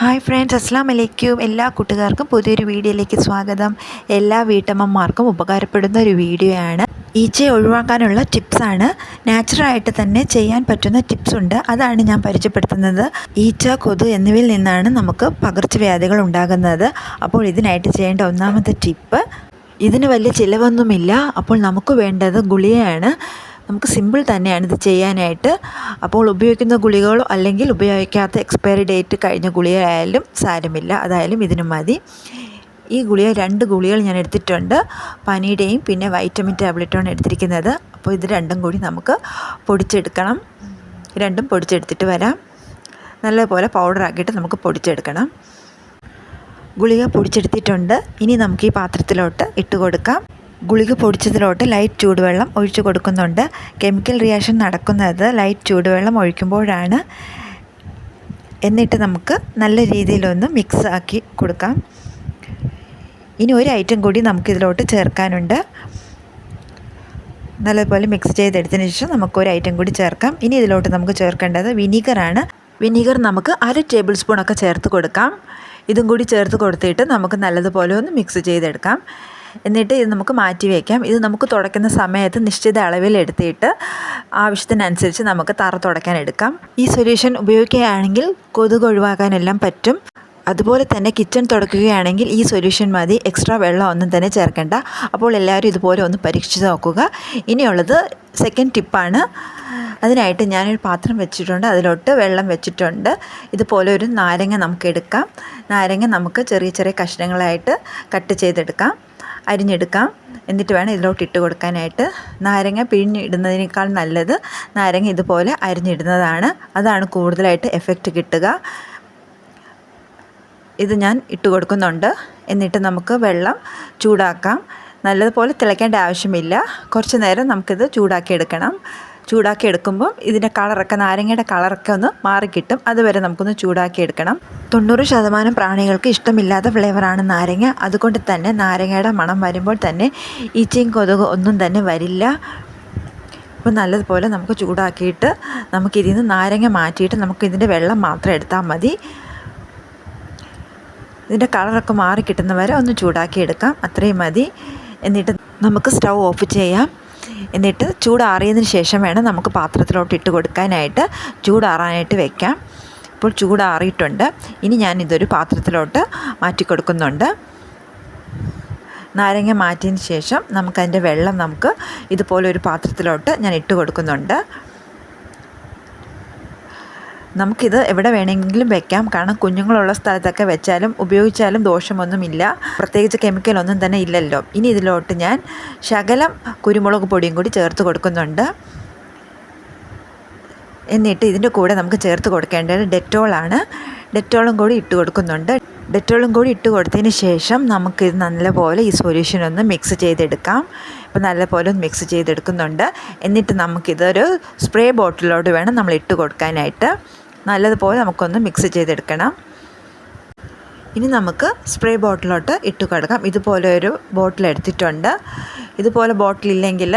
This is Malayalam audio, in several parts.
ഹായ് ഫ്രണ്ട്സ് അസ്സാം വലൈക്കും എല്ലാ കൂട്ടുകാർക്കും പുതിയൊരു വീഡിയോയിലേക്ക് സ്വാഗതം. എല്ലാ വീട്ടമ്മമാർക്കും ഉപകാരപ്പെടുന്ന ഒരു വീഡിയോ ആണ് ഈച്ചയെ ഒഴിവാക്കാനുള്ള ടിപ്സാണ് നാച്ചുറലായിട്ട് തന്നെ ചെയ്യാൻ പറ്റുന്ന ടിപ്സ് ഉണ്ട്. അതാണ് ഞാൻ പരിചയപ്പെടുത്തുന്നത്. ഈച്ച കൊതു എന്നിവയിൽ നിന്നാണ് നമുക്ക് പകർച്ചവ്യാധികൾ ഉണ്ടാകുന്നത്. അപ്പോൾ ഇതിനായിട്ട് ചെയ്യേണ്ട ഒന്നാമത്തെ ടിപ്പ് ഇതിന് വലിയ ചിലവൊന്നുമില്ല. അപ്പോൾ നമുക്ക് വേണ്ടത് ഗുളികയാണ്. നമുക്ക് സിമ്പിൾ തന്നെയാണ് ഇത് ചെയ്യാനായിട്ട്. അപ്പോൾ ഉപയോഗിക്കുന്ന ഗുളികകളോ അല്ലെങ്കിൽ ഉപയോഗിക്കാത്ത എക്സ്പയറി ഡേറ്റ് കഴിഞ്ഞ ഗുളികയായാലും സാരമില്ല. അതായാലും ഇതിന് മതി. ഈ ഗുളിക രണ്ട് ഗുളികൾ ഞാൻ എടുത്തിട്ടുണ്ട്. പനിയുടെയും പിന്നെ വൈറ്റമിൻ ടാബ്ലറ്റുമാണ് എടുത്തിരിക്കുന്നത്. അപ്പോൾ ഇത് രണ്ടും കൂടി നമുക്ക് പൊടിച്ചെടുക്കണം. രണ്ടും പൊടിച്ചെടുത്തിട്ട് വരാം. നല്ലപോലെ പൗഡറാക്കിയിട്ട് നമുക്ക് പൊടിച്ചെടുക്കണം. ഗുളിക പൊടിച്ചെടുത്തിട്ടുണ്ട്. ഇനി നമുക്ക് ഈ പാത്രത്തിലോട്ട് ഇട്ട് കൊടുക്കാം. ഗുളിക പൊടിച്ചതിലോട്ട് ലൈറ്റ് ചൂടുവെള്ളം ഒഴിച്ചു കൊടുക്കുന്നുണ്ട്. കെമിക്കൽ റിയാക്ഷൻ നടക്കുന്നത് ലൈറ്റ് ചൂടുവെള്ളം ഒഴിക്കുമ്പോഴാണ്. എന്നിട്ട് നമുക്ക് നല്ല രീതിയിലൊന്ന് മിക്സ് ആക്കി കൊടുക്കാം. ഇനി ഒരു ഐറ്റം കൂടി നമുക്കിതിലോട്ട് ചേർക്കാനുണ്ട്. നല്ലതുപോലെ മിക്സ് ചെയ്തെടുത്തതിന് ശേഷം നമുക്ക് ഒരു ഐറ്റം കൂടി ചേർക്കാം. ഇനി ഇതിലോട്ട് നമുക്ക് ചേർക്കേണ്ടത് വിനീഗറാണ്. വിനീഗർ നമുക്ക് അര ടേബിൾ സ്പൂണൊക്കെ ചേർത്ത് കൊടുക്കാം. ഇതും കൂടി ചേർത്ത് കൊടുത്തിട്ട് നമുക്ക് നല്ലതുപോലെ ഒന്ന് മിക്സ് ചെയ്തെടുക്കാം. എന്നിട്ട് ഇത് നമുക്ക് മാറ്റി വയ്ക്കാം ഇത് നമുക്ക് തുടയ്ക്കുന്ന സമയത്ത് നിശ്ചിത അളവിൽ എടുത്തിട്ട് ആവശ്യത്തിനനുസരിച്ച് നമുക്ക് തറ തുടയ്ക്കാൻ എടുക്കാം. ഈ സൊല്യൂഷൻ ഉപയോഗിക്കുകയാണെങ്കിൽ കൊതുക് ഒഴിവാക്കാനെല്ലാം പറ്റും. അതുപോലെ തന്നെ കിച്ചൺ തുടക്കുകയാണെങ്കിൽ ഈ സൊല്യൂഷൻ മതി. എക്സ്ട്രാ വെള്ളം ഒന്നും തന്നെ ചേർക്കേണ്ട. അപ്പോൾ എല്ലാവരും ഇതുപോലെ ഒന്ന് പരീക്ഷിച്ച് നോക്കുക. ഇനിയുള്ളത് സെക്കൻഡ് ടിപ്പാണ് അതിനായിട്ട് ഞാനൊരു പാത്രം വെച്ചിട്ടുണ്ട്. അതിലോട്ട് വെള്ളം വെച്ചിട്ടുണ്ട്. ഇതുപോലെ ഒരു നാരങ്ങ നമുക്ക് എടുക്കാം. നാരങ്ങ നമുക്ക് ചെറിയ ചെറിയ കഷ്ണങ്ങളായിട്ട് കട്ട് ചെയ്തെടുക്കാം. അരിഞ്ഞെടുക്കാം. എന്നിട്ട് വേണം ഇതിലോട്ട് ഇട്ട് കൊടുക്കാനായിട്ട്. നാരങ്ങ പിഴിഞ്ഞിടുന്നതിനേക്കാൾ നല്ലത് നാരങ്ങ ഇതുപോലെ അരിഞ്ഞിടുന്നതാണ്. അതാണ് കൂടുതലായിട്ട് എഫക്റ്റ് കിട്ടുക. ഇത് ഞാൻ ഇട്ട് കൊടുക്കുന്നുണ്ട്. എന്നിട്ട് നമുക്ക് വെള്ളം ചൂടാക്കാം. നല്ലതുപോലെ തിളയ്ക്കേണ്ട ആവശ്യമില്ല. കുറച്ച് നേരം നമുക്കിത് ചൂടാക്കി എടുക്കണം ചൂടാക്കി എടുക്കുമ്പോൾ ഇതിന്റെ കളറൊക്കെ നാരങ്ങയുടെ കളറൊക്കെ ഒന്ന് മാറിക്കിട്ടും അതുവരെ നമുക്കൊന്ന് ചൂടാക്കി എടുക്കണം. തൊണ്ണൂറ് ശതമാനം പ്രാണികൾക്ക് ഇഷ്ടമില്ലാത്ത ഫ്ലേവറാണ് നാരങ്ങ. അതുകൊണ്ട് തന്നെ നാരങ്ങയുടെ മണം വരുമ്പോൾ തന്നെ ഈച്ചയും കൊതുക് ഒന്നും തന്നെ വരില്ല. അപ്പോൾ നല്ലതുപോലെ നമുക്ക് ചൂടാക്കിയിട്ട് നമുക്കിതിൽ നിന്ന് നാരങ്ങ മാറ്റിയിട്ട് നമുക്കിതിന്റെ വെള്ളം മാത്രം എടുത്താൽ മതി. ഇതിന്റെ കളറൊക്കെ മാറി കിട്ടുന്നവരെ ഒന്ന് ചൂടാക്കി എടുക്കാം. അത്രയും മതി. എന്നിട്ട് നമുക്ക് സ്റ്റൗ ഓഫ് ചെയ്യാം. എന്നിട്ട് ചൂടാറിയതിന് ശേഷം വേണം നമുക്ക് പാത്രത്തിലോട്ട് ഇട്ട് കൊടുക്കാനായിട്ട് ചൂടാറാനായിട്ട് വെക്കാം. ഇപ്പോൾ ചൂടാറിയിട്ടുണ്ട്. ഇനി ഞാൻ ഇതൊരു പാത്രത്തിലോട്ട് മാറ്റി കൊടുക്കുന്നുണ്ട്. നാരങ്ങ മാറ്റിയതിന് ശേഷം നമുക്കതിന്റെ വെള്ളം നമുക്ക് ഇതുപോലെ ഒരു പാത്രത്തിലോട്ട് ഞാൻ ഇട്ട് കൊടുക്കുന്നുണ്ട്. നമുക്കിത് എവിടെ വേണമെങ്കിലും വെക്കാം. കാരണം കുഞ്ഞുങ്ങളുള്ള സ്ഥലത്തൊക്കെ വെച്ചാലും ഉപയോഗിച്ചാലും ദോഷമൊന്നുമില്ല. പ്രത്യേകിച്ച് കെമിക്കൽ ഒന്നും തന്നെ ഇല്ലല്ലോ. ഇനി ഇതിലോട്ട് ഞാൻ ശകലം കുരുമുളക് പൊടിയും കൂടി ചേർത്ത് കൊടുക്കുന്നുണ്ട്. എന്നിട്ട് ഇതിന്റെ കൂടെ നമുക്ക് ചേർത്ത് കൊടുക്കേണ്ടത് ഡെറ്റോളാണ് ഡെറ്റോളും കൂടി ഇട്ട് കൊടുക്കുന്നുണ്ട്. ഡെറ്റോളും കൂടി ഇട്ട് കൊടുത്തതിന് ശേഷം നമുക്കിത് നല്ലപോലെ ഈ സൊല്യൂഷൻ ഒന്ന് മിക്സ് ചെയ്തെടുക്കാം. ഇപ്പോൾ നല്ലപോലെ ഒന്ന് മിക്സ് ചെയ്തെടുക്കുന്നുണ്ട്. എന്നിട്ട് നമുക്കിതൊരു സ്പ്രേ ബോട്ടിലോട്ട് വേണം നമ്മൾ ഇട്ട് കൊടുക്കാനായിട്ട്. നല്ലതുപോലെ നമുക്കൊന്ന് മിക്സ് ചെയ്തെടുക്കണം. ഇനി നമുക്ക് സ്പ്രേ ബോട്ടിലോട്ട് ഇട്ട് കൊടുക്കാം ഇതുപോലെ ഒരു ബോട്ടിൽ എടുത്തിട്ടുണ്ട്. ഇതുപോലെ ബോട്ടിലില്ലെങ്കിൽ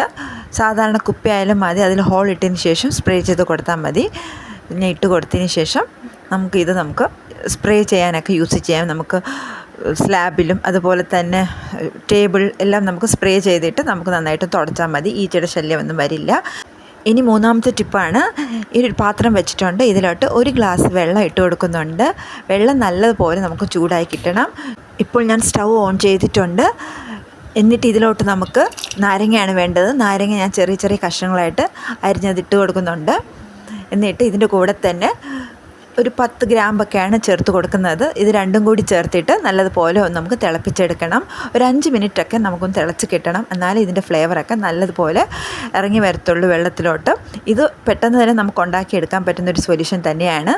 സാധാരണ കുപ്പിയായാലും മതി. അതിൽ ഹോൾ ഇട്ടതിന് ശേഷം സ്പ്രേ ചെയ്ത് കൊടുത്താൽ മതി. പിന്നെ ഇട്ട് കൊടുത്തതിന് ശേഷം നമുക്ക് ഇത് നമുക്ക് സ്പ്രേ ചെയ്യാനൊക്കെ യൂസ് ചെയ്യാം. നമുക്ക് സ്ലാബിലും അതുപോലെ തന്നെ ടേബിൾ എല്ലാം നമുക്ക് സ്പ്രേ ചെയ്തിട്ട് നമുക്ക് നന്നായിട്ട് തുടച്ചാൽ മതി. ഈച്ചയുടെ ശല്യമൊന്നും വരില്ല. ഇനി മൂന്നാമത്തെ ടിപ്പാണ്. ഈ ഒരു പാത്രം വെച്ചിട്ടുണ്ട്. ഇതിലോട്ട് ഒരു ഗ്ലാസ് വെള്ളം ഇട്ട് കൊടുക്കുന്നുണ്ട്. വെള്ളം നല്ലതുപോലെ നമുക്ക് ചൂടായി കിട്ടണം. ഇപ്പോൾ ഞാൻ സ്റ്റൗ ഓൺ ചെയ്തിട്ടുണ്ട്. എന്നിട്ട് ഇതിലോട്ട് നമുക്ക് നാരങ്ങയാണ് വേണ്ടത്. നാരങ്ങ ഞാൻ ചെറിയ ചെറിയ കഷ്ണങ്ങളായിട്ട് അരിഞ്ഞത് ഇട്ട് കൊടുക്കുന്നുണ്ട്. എന്നിട്ട് ഇതിന്റെ കൂടെ തന്നെ ഒരു പത്ത് ഗ്രാമ്പൊക്കെയാണ് ചേർത്ത് കൊടുക്കുന്നത്. ഇത് രണ്ടും കൂടി ചേർത്തിട്ട് നല്ലതുപോലെ ഒന്ന് നമുക്ക് തിളപ്പിച്ചെടുക്കണം. ഒരു അഞ്ച് മിനിറ്റൊക്കെ നമുക്കൊന്ന് തിളച്ച് കിട്ടണം. എന്നാലേ ഇതിന്റെ ഫ്ലേവറൊക്കെ നല്ലതുപോലെ ഇറങ്ങി വരത്തുള്ളൂ വെള്ളത്തിലോട്ട്. ഇത് പെട്ടെന്ന് തന്നെ നമുക്ക് ഉണ്ടാക്കിയെടുക്കാൻ പറ്റുന്നൊരു സൊല്യൂഷൻ തന്നെയാണ്.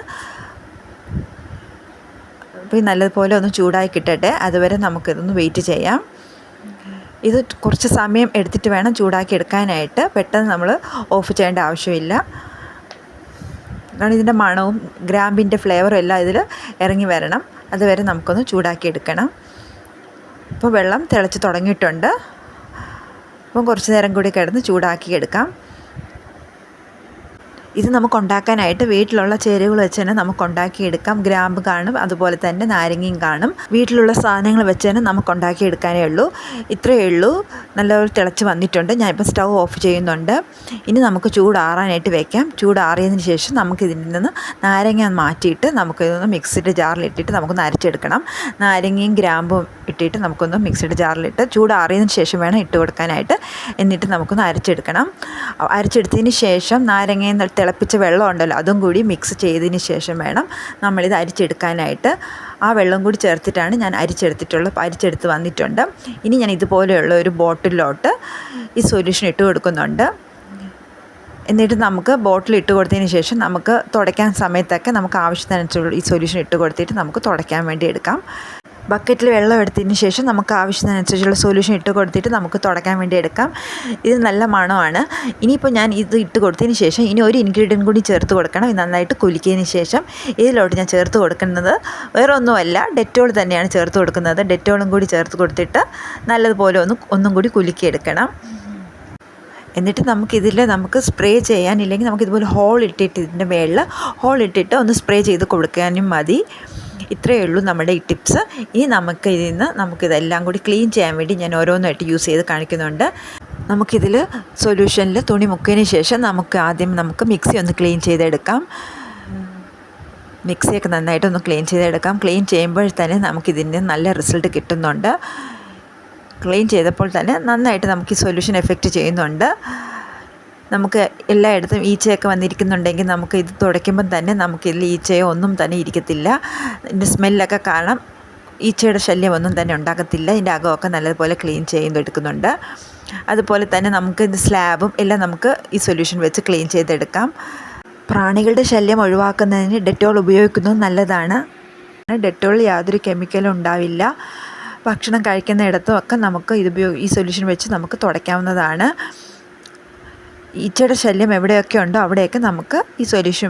അപ്പോൾ ഈ നല്ലതുപോലെ ഒന്ന് ചൂടായി കിട്ടട്ടെ. അതുവരെ നമുക്കിതൊന്ന് വെയിറ്റ് ചെയ്യാം. ഇത് കുറച്ച് സമയം എടുത്തിട്ട് വേണം ചൂടാക്കി എടുക്കാനായിട്ട്. പെട്ടെന്ന് നമ്മൾ ഓഫ് ചെയ്യേണ്ട ആവശ്യമില്ല. കാരണം ഇതിന്റെ മണവും ഗ്രാമ്പിന്റെ ഫ്ലേവറും എല്ലാം ഇതിൽ ഇറങ്ങി വരണം. അതുവരെ നമുക്കൊന്ന് ചൂടാക്കി എടുക്കണം ഇപ്പോൾ വെള്ളം തിളച്ച് തുടങ്ങിയിട്ടുണ്ട്. അപ്പം കുറച്ച് നേരം കൂടി കിടന്ന് ചൂടാക്കി എടുക്കാം ഇത് നമുക്ക് ഉണ്ടാക്കാനായിട്ട് വീട്ടിലുള്ള ചേരുവകൾ വെച്ച് തന്നെ നമുക്ക് ഉണ്ടാക്കിയെടുക്കാം ഗ്രാമ്പ് കാണും അതുപോലെ തന്നെ നാരങ്ങയും കാണും. വീട്ടിലുള്ള സാധനങ്ങൾ വെച്ച് തന്നെ നമുക്ക് ഉണ്ടാക്കിയെടുക്കാനേ ഉള്ളൂ. ഇത്രയേ ഉള്ളൂ. നല്ലപോലെ തിളച്ച് വന്നിട്ടുണ്ട്. ഞാനിപ്പോൾ സ്റ്റൗ ഓഫ് ചെയ്യുന്നുണ്ട്. ഇനി നമുക്ക് ചൂടാറാനായിട്ട് വെക്കാം. ചൂടാറിയതിന് ശേഷം നമുക്ക് ഇതിൽ നിന്ന് നാരങ്ങ മാറ്റിയിട്ട് നമുക്കിതൊന്ന് മിക്സിയുടെ ജാറിലിട്ടിട്ട് നമുക്കൊന്ന് അരച്ചെടുക്കണം. നാരങ്ങയും ഗ്രാമ്പും ഇട്ടിട്ട് നമുക്കൊന്ന് മിക്സിയുടെ ജാറിലിട്ട് ചൂടാറിയതിന് ശേഷം വേണം ഇട്ട് കൊടുക്കാനായിട്ട്. എന്നിട്ട് നമുക്കൊന്ന് അരച്ചെടുക്കണം. അരച്ചെടുത്തതിന് ശേഷം നാരങ്ങയും തിളപ്പിച്ച വെള്ളം ഉണ്ടല്ലോ അതും കൂടി മിക്സ് ചെയ്തതിന് ശേഷം വേണം നമ്മളിത് അരിച്ചെടുക്കാനായിട്ട്. ആ വെള്ളം കൂടി ചേർത്തിട്ടാണ് ഞാൻ അരിച്ചെടുത്തിട്ടുള്ളത് അരിച്ചെടുത്ത് വന്നിട്ടുണ്ട്. ഇനി ഞാൻ ഇതുപോലെയുള്ള ഒരു ബോട്ടിലോട്ട് ഈ സൊല്യൂഷൻ ഇട്ട് കൊടുക്കുന്നുണ്ട്. എന്നിട്ട് നമുക്ക് ബോട്ടിൽ ഇട്ട് കൊടുത്തതിന് ശേഷം നമുക്ക് തുടയ്ക്കാൻ സമയത്തൊക്കെ നമുക്ക് ആവശ്യത്തിനനുസരിച്ചുള്ള ഈ സൊല്യൂഷൻ ഇട്ട് കൊടുത്തിട്ട് നമുക്ക് തുടയ്ക്കാൻ വേണ്ടി എടുക്കാം. ബക്കറ്റിൽ വെള്ളം എടുത്തതിന് ശേഷം നമുക്ക് ആവശ്യത്തിനനുസരിച്ചുള്ള സൊല്യൂഷൻ ഇട്ട് കൊടുത്തിട്ട് നമുക്ക് തുടക്കാൻ വേണ്ടി എടുക്കാം. ഇത് നല്ല മണമാണ്. ഇനിയിപ്പോൾ ഞാൻ ഇത് ഇട്ട് കൊടുത്തതിന് ശേഷം ഇനി ഒരു ഇൻഗ്രീഡിയന്റ് കൂടി ചേർത്ത് കൊടുക്കണം. ഇത് നന്നായിട്ട് കുലുക്കിയതിന് ശേഷം ഇതിലോട്ട് ഞാൻ ചേർത്ത് കൊടുക്കുന്നത് വേറെ ഒന്നുമല്ല ഡെറ്റോൾ തന്നെയാണ് ചേർത്ത് കൊടുക്കുന്നത്. ഡെറ്റോളും കൂടി ചേർത്ത് കൊടുത്തിട്ട് നല്ലതുപോലെ ഒന്ന് ഒന്നും കൂടി കുലുക്കിയെടുക്കണം. എന്നിട്ട് നമുക്കിതിൽ നമുക്ക് സ്പ്രേ ചെയ്യാൻ ഇല്ലെങ്കിൽ നമുക്കിതുപോലെ ഹോൾ ഇട്ടിട്ട് ഇതിന്റെ മേളിൽ ഹോൾ ഇട്ടിട്ട് ഒന്ന് സ്പ്രേ ചെയ്ത് കൊടുക്കാനും മതി. ഇത്രയേ ഉള്ളൂ നമ്മുടെ ഈ ടിപ്സ്. ഇനി നമുക്ക് ഇതിൽ നിന്ന് നമുക്കിതെല്ലാം കൂടി ക്ലീൻ ചെയ്യാൻ വേണ്ടി ഞാൻ ഓരോന്നായിട്ട് യൂസ് ചെയ്ത് കാണിക്കുന്നുണ്ട്. നമുക്കിതിൽ സൊല്യൂഷനിൽ തുണി മുക്കിയതിന് ശേഷം നമുക്ക് ആദ്യം നമുക്ക് മിക്സി ഒന്ന് ക്ലീൻ ചെയ്തെടുക്കാം. മിക്സിയൊക്കെ നന്നായിട്ടൊന്ന് ക്ലീൻ ചെയ്തെടുക്കാം. ക്ലീൻ ചെയ്യുമ്പോൾ തന്നെ നമുക്കിതിന്റെ നല്ല റിസൾട്ട് കിട്ടുന്നുണ്ട്. ക്ലീൻ ചെയ്തപ്പോൾ തന്നെ നന്നായിട്ട് നമുക്ക് ഈ സൊല്യൂഷൻ എഫക്റ്റ് ചെയ്യുന്നുണ്ട്. നമുക്ക് എല്ലായിടത്തും ഈച്ചയൊക്കെ വന്നിരിക്കുന്നുണ്ടെങ്കിൽ നമുക്ക് ഇത് തുടയ്ക്കുമ്പം തന്നെ നമുക്കിതിൽ ഈച്ചയോ ഒന്നും തന്നെ ഇരിക്കത്തില്ല. ഇതിന്റെ സ്മെല്ലൊക്കെ കാരണം ഈച്ചയുടെ ശല്യം ഒന്നും തന്നെ ഉണ്ടാകത്തില്ല. ഇതിന്റെ അകമൊക്കെ നല്ലതുപോലെ ക്ലീൻ ചെയ്തെടുക്കുന്നുണ്ട്. അതുപോലെ തന്നെ നമുക്ക് ഇത് സ്ലാബും എല്ലാം നമുക്ക് ഈ സൊല്യൂഷൻ വെച്ച് ക്ലീൻ ചെയ്തെടുക്കാം. പ്രാണികളുടെ ശല്യം ഒഴിവാക്കുന്നതിന് ഡെറ്റോൾ ഉപയോഗിക്കുന്നത് നല്ലതാണ്. ഡെറ്റോൾ യാതൊരു കെമിക്കലും ഉണ്ടാവില്ല. ഭക്ഷണം കഴിക്കുന്നിടത്തും ഒക്കെ നമുക്ക് ഇത് ഉപയോഗി ഈ സൊല്യൂഷൻ വെച്ച് നമുക്ക് തുടയ്ക്കാവുന്നതാണ്. ഈച്ചയുടെ ശല്യം എവിടെയൊക്കെ ഉണ്ടോ അവിടെയൊക്കെ നമുക്ക് ഈ സൊല്യൂഷൻ